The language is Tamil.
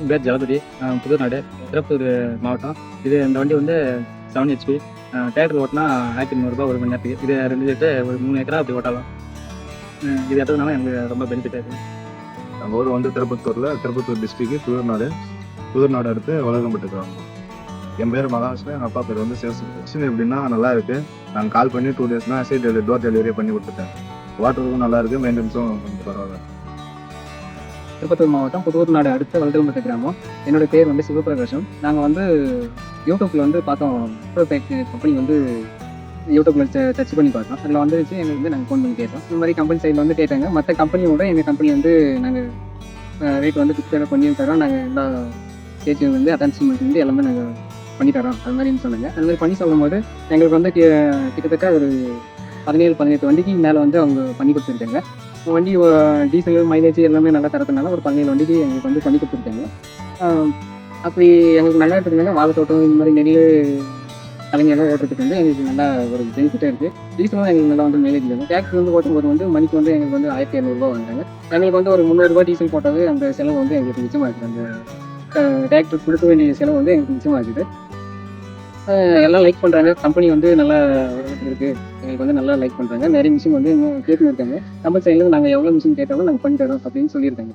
என் பேர் ஜலபதி புதுநாடு திருப்பத்தூர் மாவட்டம். இது இந்த வண்டி வந்து செவன் ஹெச்பி டேக்டர் ஓட்டினா ஆயிரத்தி நூறுரூபா ஒரு மணி நேரத்துக்கு. இது ரெண்டு லிட்டர் ஒரு மூணு ஏக்கரா அப்படி ஓட்டலாம். இது எடுத்ததுனால எனக்கு ரொம்ப பெனிஃபிட்டாக இருக்குது நம்ம ஊர் வந்து திருப்பத்தூரில் திருப்பத்தூர் டிஸ்ட்ரிக்ட் புதூர்நாடு புதுநாடு. அடுத்து உலகம்பட்டு கிராமம் என் பேர் மகாவிஷ்ணு எங்கள் அப்பா பேர் வந்து சேல்ஸ் எப்படின்னா நல்லா இருக்கு. நாங்கள் கால் பண்ணி டூ டேஸ்னா சைட் டோர் டெலிவரி பண்ணி கொடுத்துட்டேன். வாட்டருக்கும் நல்லா இருக்கு மெயின்டெனன்ஸும் கொஞ்சம் பரவாயில்ல. திருப்பத்தூர் மாவட்டம் புதூர் நாடு அடுத்த வல்தல்மட்டு கிராமம். என்னோட பேர் வந்து சிவபிரகாஷம் நாங்கள் வந்து யூடியூப்பில் வந்து பார்த்தோம். கம்பெனி வந்து யூடியூப்பில் சர்ச் பண்ணி பார்த்தோம். அதில் வந்துருச்சு எங்களுக்கு வந்து நாங்கள் ஃபோன் பண்ணி கேட்டோம். இந்த மாதிரி கம்பெனி சைடில் வந்து கேட்டாங்க. மற்ற கம்பெனியோட எங்கள் கம்பெனி வந்து நாங்கள் ரேட் வந்து ஃபிக்ஸடாக பண்ணி தரோம் நாங்கள் எல்லா ஸ்டேஜும் வந்து அட்டன்ஸ்மெண்ட் வந்து எல்லாமே நாங்கள் பண்ணி தரோம் அது மாதிரின்னு சொன்னாங்க. அது மாதிரி பண்ணி சொல்லும்போது எங்களுக்கு வந்து கிட்டத்தட்ட ஒரு பதினேழு பதினெட்டு வண்டிக்கு மேலே வந்து அவங்க பண்ணி கொடுத்துருக்காங்க. வண்டி டீசல் மைலேஜ் எல்லாமே நல்லா தரதுனால ஒரு பதினேழு வண்டிக்கு எங்களுக்கு வந்து பண்ணி கொடுத்துருக்காங்க. அப்படி எங்களுக்கு நல்லா இருக்கிறதுனால வாழை தோட்டம் இந்த மாதிரி நெல் கலைஞர்கள் ஓட்டுறதுக்கு வந்து எங்களுக்கு நல்லா ஒரு பெனிஃபிட்டாக இருக்குது டீசலும் எங்களுக்கு நல்லா வந்து மைலேஜ் இருக்கும் டேக்ஸ் வந்து ஓட்டும்போது வந்து மணிக்கு வந்து எங்களுக்கு வந்து ஆயிரத்தி இரநூறுபா வந்தாங்க எங்களுக்கு வந்து ஒரு முந்நூறுரூவா டீசல் போட்டாவே அந்த செலவு வந்து எங்களுக்கு மிச்சமாக இருக்குது. அந்த டேக்டர் கொடுக்க வேண்டிய செலவு வந்து எங்களுக்கு மிச்சமாக இருக்குது. எல்லாம் லைக் பண்ணுறாங்க கம்பெனி வந்து நல்லா இருக்குது எங்களுக்கு வந்து நல்லா லைக் பண்ணுறாங்க நிறைய மிஷின் வந்து இன்னும் கேட்டு இருக்காங்க. நம்ம சைடில் நாங்கள் எவ்வளோ மிஷின் கேட்டாலும் நாங்கள் பண்ணி தரோம் அப்படின்னு சொல்லியிருக்காங்க.